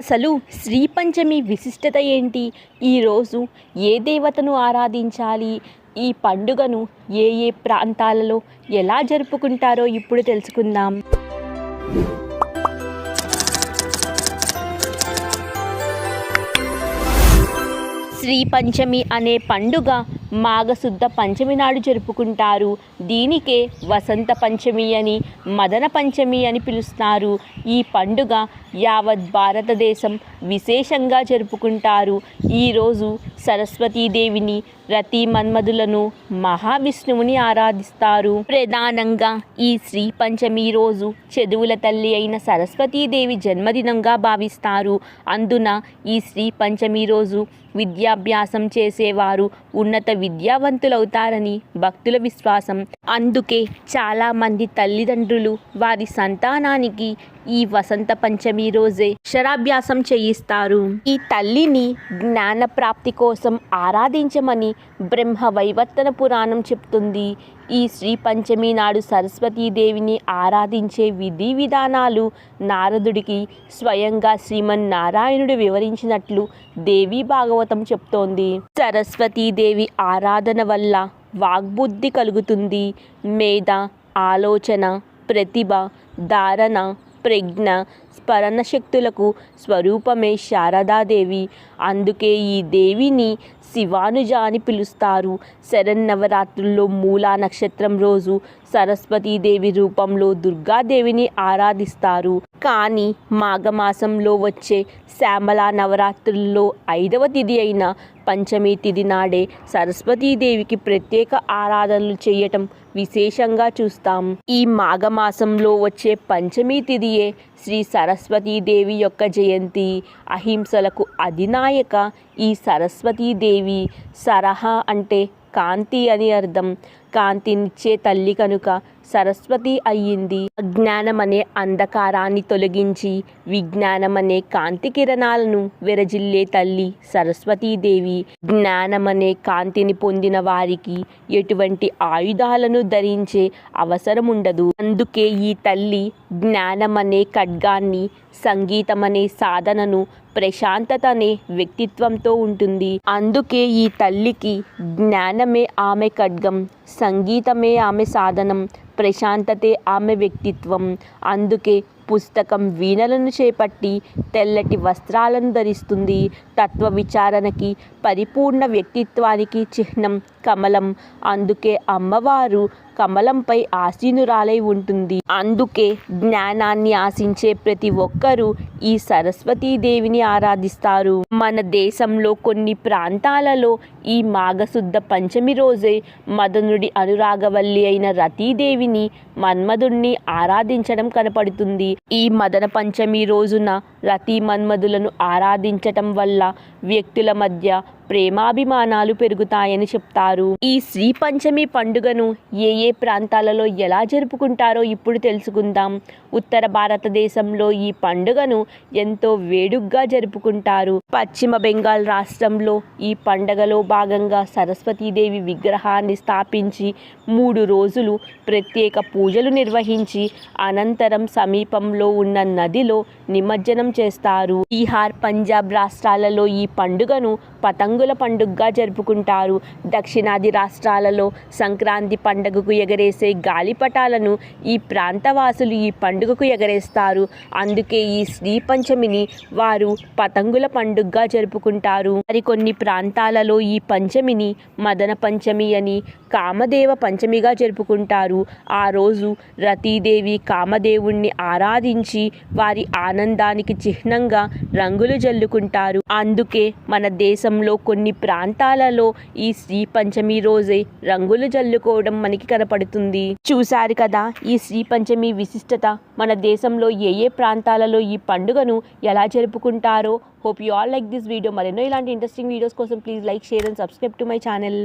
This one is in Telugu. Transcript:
అసలు శ్రీ పంచమి విశిష్టత ఏంటి? ఈరోజు ఏ దేవతను ఆరాధించాలి? ఈ పండుగను ఏ ఏ ప్రాంతాలలో ఎలా జరుపుకుంటారో ఇప్పుడు తెలుసుకుందాం. శ్రీ పంచమి అనే పండుగ మాఘశుద్ధ పంచమి నాడు జరుపుకుంటారు. దీనికే వసంత పంచమి అని మదన పంచమి అని పిలుస్తారు. ఈ పండుగ యావత్ భారతదేశం విశేషంగా జరుపుకుంటారు. ఈరోజు సరస్వతీదేవిని రతి మన్మధులను మహావిష్ణువుని ఆరాధిస్తారు. ప్రధానంగా ఈ శ్రీ పంచమి రోజు చదువుల తల్లి అయిన సరస్వతీదేవి జన్మదినంగా భావిస్తారు. అందున ఈ శ్రీ పంచమి రోజు విద్యాభ్యాసం చేసేవారు ఉన్నత విద్యావంతులవుతారని భక్తుల విశ్వాసం. అందుకే చాలామంది తల్లిదండ్రులు వారి సంతానానికి ఈ వసంత పంచమి రోజే క్షరాభ్యాసం చేయిస్తారు. ఈ తల్లిని జ్ఞాన ప్రాప్తి కోసం ఆరాధించమని బ్రహ్మ వైవర్తన పురాణం చెప్తుంది. ఈ శ్రీ పంచమి నాడు సరస్వతీదేవిని ఆరాధించే విధి విధానాలు నారదుడికి స్వయంగా శ్రీమన్నారాయణుడు వివరించినట్లు దేవి భాగవతం చెప్తోంది. సరస్వతీదేవి ఆరాధన వల్ల వాగ్బుద్ధి కలుగుతుంది. మేధ ఆలోచన ప్రతిభ ధారణ ప్రజ్ఞ స్మరణ శక్తులకు స్వరూపమే శారదాదేవి. అందుకే ఈ దేవిని శివానుజ అని పిలుస్తారు. శరన్నవరాత్రుల్లో మూలా నక్షత్రం రోజు సరస్వతీదేవి రూపంలో దుర్గాదేవిని ఆరాధిస్తారు. కానీ మాఘమాసంలో వచ్చే శ్యామల నవరాత్రుల్లో ఐదవ తిథి అయిన పంచమి తిథి నాడే సరస్వతీదేవికి ప్రత్యేక ఆరాధనలు చేయటం విశేషంగా చూస్తాం. ఈ మాఘమాసంలో వచ్చే పంచమి తిథియే శ్రీ సరస్వతీదేవి యొక్క జయంతి. అహింసలకు అధినాయక ఈ సరస్వతీదేవి. సరహ అంటే కాంతి అని అర్థం. కాంతినిచ్చే తల్లి కనుక సరస్వతి అయ్యింది. అజ్ఞానమనే అంధకారాన్ని తొలగించి విజ్ఞానం అనే కాంతి కిరణాలను విరజిల్లే తల్లి సరస్వతీదేవి. జ్ఞానమనే కాంతిని పొందిన వారికి ఎటువంటి ఆయుధాలను ధరించే అవసరం ఉండదు అందుకే ఈ తల్లి జ్ఞానం అనే ఖడ్గాన్ని సంగీతం అనే సాధనను ప్రశాంతత అనే వ్యక్తిత్వంతో ఉంటుంది. అందుకే ఈ తల్లికి జ్ఞానమే ఆమె ఖడ్గం. సంగీతమే ఆమె సాధనం. ప్రశాంతతే ఆమె వ్యక్తిత్వం. అందుకే పుస్తకం వీణలను చేపట్టి తెల్లటి వస్త్రాలను ధరిస్తుంది. తత్వ విచారణకి పరిపూర్ణ వ్యక్తిత్వానికి చిహ్నం కమలం. అందుకే అమ్మవారు కమలంపై ఆసీనురాలై ఉంటుంది. అందుకే జ్ఞానాన్ని ఆశించే ప్రతి ఒక్కరూ ఈ సరస్వతీదేవిని ఆరాధిస్తారు. మన దేశంలో కొన్ని ప్రాంతాలలో ఈ మాఘశుద్ధ పంచమి రోజే మదనుడి అనురాగవల్లి అయిన దేవిని మన్మధుణ్ణి ఆరాధించడం కనపడుతుంది. ఈ మదన పంచమి రోజున రతి మన్మధులను ఆరాధించటం వల్ల వ్యక్తుల మధ్య ప్రేమాభిమానాలు పెరుగుతాయని చెప్తారు. ఈ శ్రీ పంచమి పండుగను ఏ ఏ ప్రాంతాలలో ఎలా జరుపుకుంటారో ఇప్పుడు తెలుసుకుందాం. ఉత్తర భారతదేశంలో ఈ పండుగను ఎంతో వేడుగ్గా జరుపుకుంటారు. పశ్చిమ బెంగాల్ రాష్ట్రంలో ఈ పండగలో భాగంగా సరస్వతీదేవి విగ్రహాన్ని స్థాపించి మూడు రోజులు ప్రత్యేక పూజలు నిర్వహించి అనంతరం సమీపంలో ఉన్న నదిలో నిమజ్జనం చేస్తారు. బీహార్ పంజాబ్ రాష్ట్రాలలో ఈ పండుగను పతంగుల పండుగగా జరుపుకుంటారు. దక్షిణాది రాష్ట్రాలలో సంక్రాంతి పండుగకు ఎగరేసే గాలిపటాలను ఈ ప్రాంతవాసులు ఈ పండుగకు ఎగరేస్తారు. అందుకే ఈ శ్రీ పంచమిని వారు పతంగుల పండుగగా జరుపుకుంటారు. మరికొన్ని ప్రాంతాలలో ఈ పంచమిని మదన పంచమి అని కామదేవ పంచమిగా జరుపుకుంటారు. ఆ రోజు రతీదేవి కామదేవుణ్ణి ఆరాధించి వారి ఆనందానికి చిహ్నంగా రంగులు జల్లుకుంటారు. అందుకే మన దేశంలో కొన్ని ప్రాంతాలలో ఈ శ్రీ పంచమి రోజే రంగులు జల్లుకోవడం మనకి కనపడుతుంది. చూశారు కదా ఈ శ్రీ పంచమి విశిష్టత మన దేశంలో ఏ ఏ ప్రాంతాలలో ఈ పండుగను ఎలా జరుపుకుంటారో. Hope you all like this video మరెన్నో ఇలాంటి ఇంట్రెస్టింగ్ వీడియోస్ కోసం please like share and subscribe to my channel